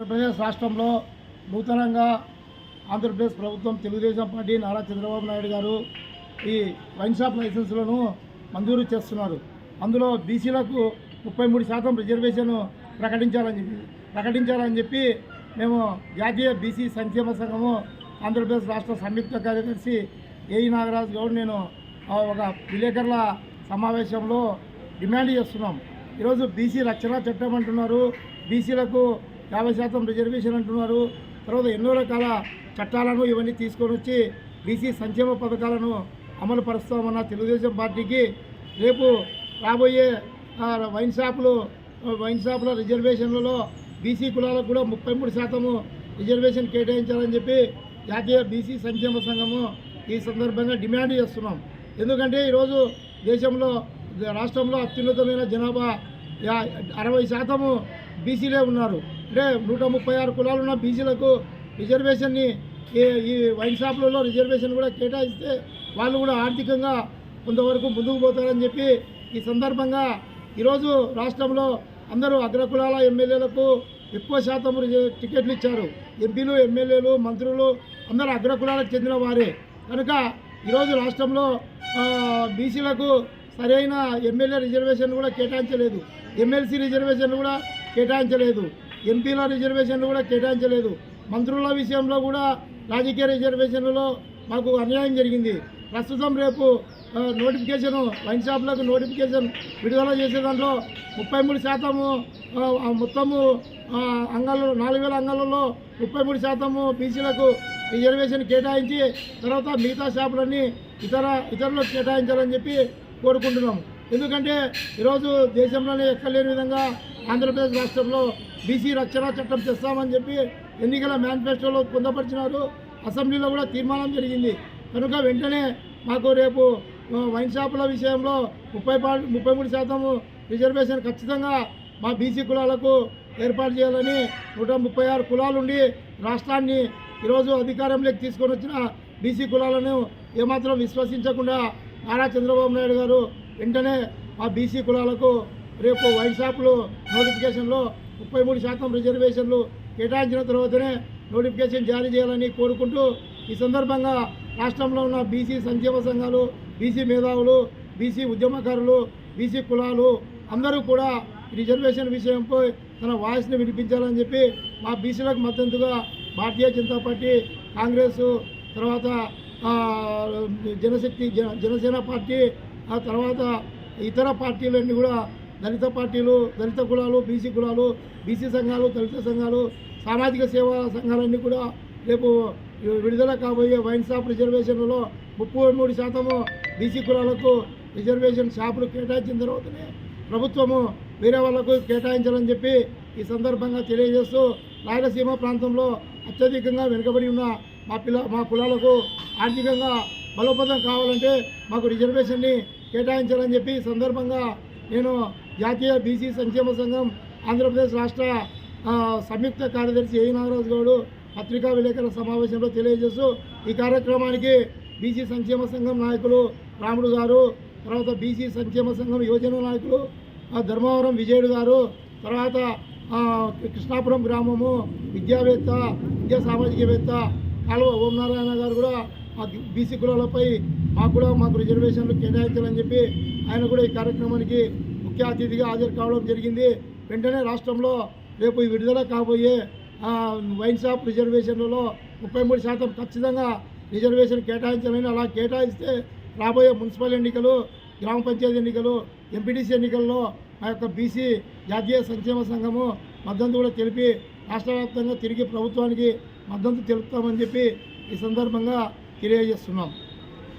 ఆంధ్రప్రదేశ్ రాష్ట్రంలో నూతనంగా ఆంధ్రప్రదేశ్ ప్రభుత్వం తెలుగుదేశం పార్టీ నారా చంద్రబాబు నాయుడు గారు ఈ వైన్ షాప్ లైసెన్సులను మంజూరు చేస్తున్నారు. అందులో బీసీలకు ముప్పై మూడు శాతం రిజర్వేషన్ ప్రకటించాలని చెప్పి ప్రకటించాలని చెప్పి మేము జాతీయ బీసీ సంక్షేమ సంఘము ఆంధ్రప్రదేశ్ రాష్ట్ర సంయుక్త కార్యదర్శి ఏఈ నాగరాజు గౌడ్ నేను ఒక విలేకరుల సమావేశంలో డిమాండ్ చేస్తున్నాం. ఈరోజు బీసీ రక్షణ చట్టం అంటున్నారు. బీసీలకు యాభై శాతం రిజర్వేషన్ అంటున్నారు. తర్వాత ఎన్నో రకాల చట్టాలను ఇవన్నీ తీసుకొని వచ్చి బీసీ సంక్షేమ పథకాలను అమలు పరుస్తామన్న తెలుగుదేశం పార్టీకి రేపు రాబోయే వైన్ షాపులు వైన్ షాపుల రిజర్వేషన్లలో బీసీ కులాలకు కూడా ముప్పై మూడు శాతము రిజర్వేషన్ కేటాయించాలని చెప్పి జాతీయ బీసీ సంక్షేమ సంఘము ఈ సందర్భంగా డిమాండ్ చేస్తున్నాం. ఎందుకంటే ఈరోజు దేశంలో రాష్ట్రంలో అత్యున్నతమైన జనాభా అరవై శాతము బీసీలే ఉన్నారు. అంటే నూట ముప్పై ఆరు కులాలు ఉన్న బీసీలకు రిజర్వేషన్ని ఈ ఈ వైన్ షాపులలో రిజర్వేషన్ కూడా కేటాయిస్తే వాళ్ళు కూడా ఆర్థికంగా కొంతవరకు ముందుకు పోతారని చెప్పి ఈ సందర్భంగా ఈరోజు రాష్ట్రంలో అందరూ అగ్రకులాల ఎమ్మెల్యేలకు ఎక్కువ శాతం టికెట్లు ఇచ్చారు. ఎంపీలు ఎమ్మెల్యేలు మంత్రులు అందరూ అగ్రకులాలకు చెందిన వారే. కనుక ఈరోజు రాష్ట్రంలో బీసీలకు సరైన ఎమ్మెల్యే రిజర్వేషన్ కూడా కేటాయించలేదు. ఎమ్మెల్సీ రిజర్వేషన్లు కూడా కేటాయించలేదు. ఎంపీల రిజర్వేషన్లు కూడా కేటాయించలేదు. మంత్రుల విషయంలో కూడా రాజకీయ రిజర్వేషన్లలో మాకు అన్యాయం జరిగింది. ప్రస్తుతం రేపు నోటిఫికేషన్ వైన్ షాప్లకు నోటిఫికేషన్ విడుదల చేసే దాంట్లో ముప్పై మూడు శాతము మొత్తము అంగళ్ళు నాలుగు వేల అంగాలలో ముప్పై మూడు శాతము బీసీలకు రిజర్వేషన్ కేటాయించి తర్వాత మిగతా షాపులన్నీ ఇతర ఇతరులకు కేటాయించాలని చెప్పి కోరుకుంటున్నాం ఎందుకంటే ఈరోజు దేశంలోనే ఎక్కలేని విధంగా ఆంధ్రప్రదేశ్ రాష్ట్రంలో బీసీ రక్షణ చట్టం తెస్తామని చెప్పి ఎన్నికల మేనిఫెస్టోలో పొందపరిచినారు. అసెంబ్లీలో కూడా తీర్మానం జరిగింది. కనుక వెంటనే మాకు రేపు వైన్ షాపుల విషయంలో ముప్పై పా ముప్పై మూడు శాతము రిజర్వేషన్ ఖచ్చితంగా మా బీసీ కులాలకు ఏర్పాటు చేయాలని నూట ముప్పై ఆరు కులాలు ఉండి రాష్ట్రాన్ని ఈరోజు అధికారంలోకి తీసుకొని వచ్చిన బీసీ కులాలను ఏమాత్రం విశ్వసించకుండా నారా చంద్రబాబు నాయుడు గారు వెంటనే ఆ బీసీ కులాలకు రేపు వైన్ షాపులు నోటిఫికేషన్లో ముప్పై మూడు శాతం రిజర్వేషన్లు కేటాయించిన తర్వాతనే నోటిఫికేషన్ జారీ చేయాలని కోరుకుంటూ ఈ సందర్భంగా రాష్ట్రంలో ఉన్న బీసీ సంక్షేమ సంఘాలు బీసీ మేధావులు బీసీ ఉద్యమకారులు బీసీ కులాలు అందరూ కూడా రిజర్వేషన్ విషయంపై తన వాయిస్ని వినిపించాలని చెప్పి మా బీసీలకు మద్దతుగా భారతీయ జనతా పార్టీ కాంగ్రెస్ తర్వాత జనశక్తి జన జనసేన పార్టీ ఆ తర్వాత ఇతర పార్టీలన్నీ కూడా దళిత పార్టీలు దళిత కులాలు బీసీ కులాలు బీసీ సంఘాలు దళిత సంఘాలు సామాజిక సేవా సంఘాలన్నీ కూడా రేపు విడుదల కాబోయే వైన్ షాప్ రిజర్వేషన్లలో ముప్పై మూడు శాతము బీసీ కులాలకు రిజర్వేషన్ షాపులు కేటాయించిన తర్వాతనే ప్రభుత్వము వేరే వాళ్ళకు కేటాయించాలని చెప్పి ఈ సందర్భంగా తెలియజేస్తూ రాయలసీమ ప్రాంతంలో అత్యధికంగా వెనుకబడి ఉన్న మా పిల్ల మా కులాలకు ఆర్థికంగా బలోపేతం కావాలంటే మాకు రిజర్వేషన్ని కేటాయించాలని చెప్పి సందర్భంగా నేను జాతీయ బీసీ సంక్షేమ సంఘం ఆంధ్రప్రదేశ్ రాష్ట్ర సంయుక్త కార్యదర్శి ఏ నాగరాజు గౌడు పత్రికా విలేకరుల సమావేశంలో తెలియజేస్తూ ఈ కార్యక్రమానికి బీసీ సంక్షేమ సంఘం నాయకులు రాముడు గారు తర్వాత బీసీ సంక్షేమ సంఘం యువజన నాయకులు ధర్మవరం విజయుడు గారు తర్వాత కృష్ణాపురం గ్రామము విద్యావేత్త విద్యా సామాజికవేత్త కాలువ ఓంనారాయణ గారు కూడా మా బీసీ కులాలపై మాకు కూడా మాకు రిజర్వేషన్లు కేటాయించాలని చెప్పి ఆయన కూడా ఈ కార్యక్రమానికి ముఖ్య అతిథిగా హాజరు కావడం జరిగింది. వెంటనే రాష్ట్రంలో రేపు విడుదల కాబోయే వైన్ షాప్ రిజర్వేషన్లలో ముప్పై మూడు శాతం ఖచ్చితంగా రిజర్వేషన్ కేటాయించాలని అలా కేటాయిస్తే రాబోయే మున్సిపల్ ఎన్నికలు గ్రామ పంచాయతీ ఎన్నికలు ఎంపీటీసీ ఎన్నికల్లో మా యొక్క బీసీ జాతీయ సంక్షేమ సంఘము మద్దతు కూడా తెలిపి రాష్ట్ర తిరిగి ప్రభుత్వానికి మద్దతు తెలుపుతామని చెప్పి ఈ సందర్భంగా తెలియజేస్తున్నాం.